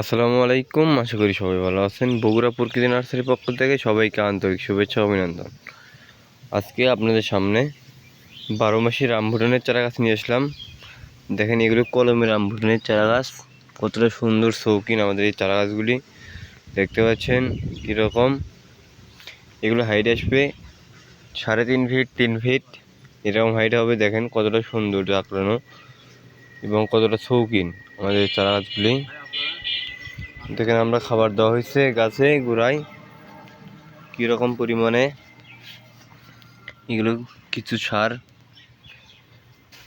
আসসালামু আলাইকুম, আশা করি সবাই ভালো আছেন। বগুড়া প্রকৃতি নার্সারির পক্ষ থেকে সবাইকে আন্তরিক শুভেচ্ছা অভিনন্দন। আজকে আপনাদের সামনে বারো মাসি রামভুটানের চারা গাছ নিয়ে আসলাম। দেখেন এগুলো কলমের রামভুটানের চারা গাছ। কতটা সুন্দর শৌখিন আমাদের এই চারা গাছগুলি। দেখতে পাচ্ছেন কীরকম। এগুলো হাইট আসবে সাড়ে তিন ফিট তিন ফিট এরকম হাইট হবে, দেখেন কতটা সুন্দর আঁকড়ানো এবং কতটা শৌখিন আমাদের চারা গাছগুলি। দেখেন আমরা খাবার দেওয়া হয়েছে গাছে, গোড়ায়। কীরকম পরিমাণে? এগুলো কিছু সার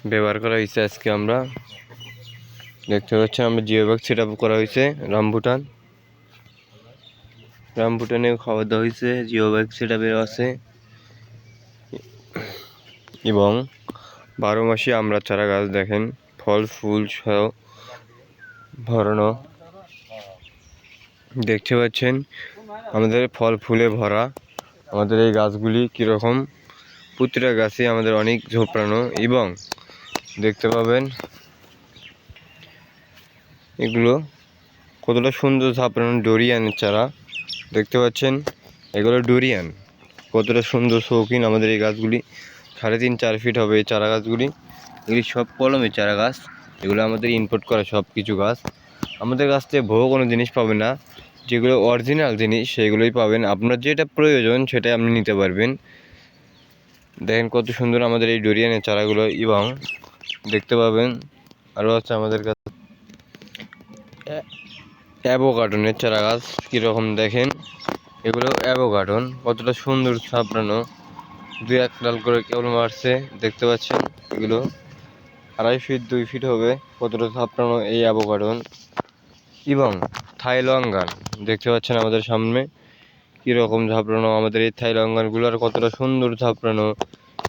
ব্যবহার করা হয়েছে আজকে আমরা। দেখতে পাচ্ছি আমরা জিও ব্যাগ সেট করা হয়েছে, রামভুটান। রামভুটানে খাবার দেওয়া হয়েছে জিও ব্যাগ সেট আছে। এবং বারো মাসে আমরা চারা গাছ দেখেন, ফল, ফুল সহ ভরানো দেখতে পাচ্ছেন, আমাদের ফল ফুলে ভরা। আমাদের এই গাছগুলি কীরকম? প্রতিটা গাছে আমাদের অনেক ঝোপড়ানো এবং দেখতে পাবেন, এগুলো কতটা সুন্দর ঝাপড়ানো ডোরিয়ানের চারা। দেখতে পাচ্ছেন, এগুলো ডোরিয়ান। কতটা সুন্দর শৌখিন আমাদের এই গাছগুলি। সাড়ে তিন, চার ফিট হবে এই চারা গাছগুলি। এগুলি সব কলমের চারা গাছ। এগুলো আমাদের ইম্পোর্ট করা সব কিছু গাছ। আমাদের কাছ থেকে বহু কোনো জিনিস পাবে না। যেগুলো অরিজিনাল জিনিস, সেগুলোই পাবেন। আপনার যেটা প্রয়োজন, সেটাই আপনি নিতে পারবেন। দেখেন কত সুন্দর আমাদের এই ডোরিয়ানের চারাগুলো এবং দেখতে পাবেন, আরও আছে আমাদের কাছে। অ্যাভোকাডনের চারা গাছ কীরকম দেখেন। এগুলো অ্যাভোকাডন, কতটা সুন্দর ছাপড়ানো। দুই এক ডাল করে কেবল মারছে, দেখতে পাচ্ছেন এগুলো। আড়াই ফিট, দুই ফিট হবে, কতটা ছাপড়ানো এই অ্যাভোকাডন। এবং থাই লঙ্গান দেখতে পাচ্ছেন আমাদের সামনে কীরকম ঝাপড়ানো আমাদের এই থাই লঙ্গানগুলো আর কতটা সুন্দর ঝাপড়ানো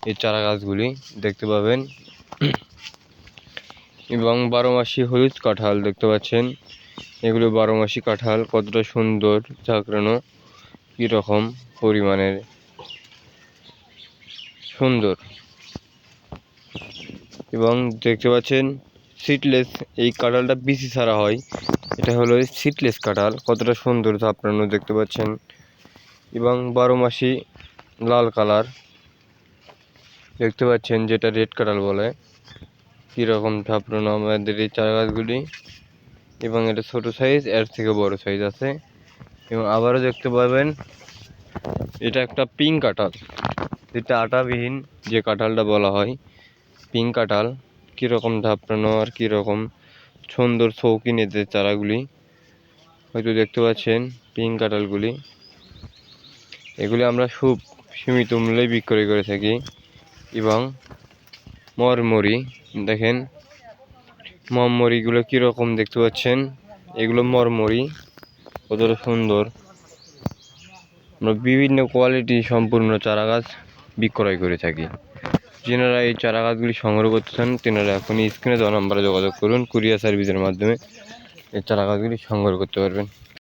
এই চারা গাছগুলি দেখতে পাবেন। এবং বারো মাসি হলুদ কাঁঠাল দেখতে পাচ্ছেন। এগুলো বারো মাসি কাঁঠাল, কতটা সুন্দর ঝাঁকড়ানো কীরকম পরিমাণের। সুন্দর। এবং দেখতে পাচ্ছেন সিটলেস এই কাঁঠালটা বিসি ছাড়া হয়। এটা হলো সিটলেস কাঁঠাল, কতটা সুন্দর ঝাপড়ানো দেখতে পাচ্ছেন। এবং বারো মাসি লাল কালার, দেখতে পাচ্ছেন যেটা রেড কাঁঠাল বলে। কীরকম ঝাপড়ানো আমাদের এই চারা গাছগুলি এবং এটা ছোট সাইজ এর থেকে বড় সাইজ আছে। এবং আবারও দেখতে পাবেন, এটা একটা পিঙ্ক কাঁঠাল। যেটা আটাবিহীন যে কাঁঠালটা বলা হয় পিঙ্ক কাঁঠাল। কীরকম ঝাপড়ানো আর কীরকম সুন্দর শৌখিন এদের চারাগুলি, হয়তো দেখতে পাচ্ছেন পিঙ্ক কাঁঠালগুলি। এগুলি আমরা খুব সীমিত মূল্যে বিক্রয় করে থাকি এবং মরমরি, দেখেন, মরমরিগুলো কীরকম দেখতে পাচ্ছেন? এগুলো মরমরি, কতটা সুন্দর। আমরা বিভিন্ন কোয়ালিটি সম্পূর্ণ চারা গাছ বিক্রয় করে থাকি। যেনারা এই চারা গাছগুলি সংগ্রহ করতে চান, তেনারা এখনই স্ক্রিনে দেওয়া নাম্বারে যোগাযোগ করুন, কুরিয়ার সার্ভিসের মাধ্যমে এই চারা গাছগুলি সংগ্রহ করতে পারবেন।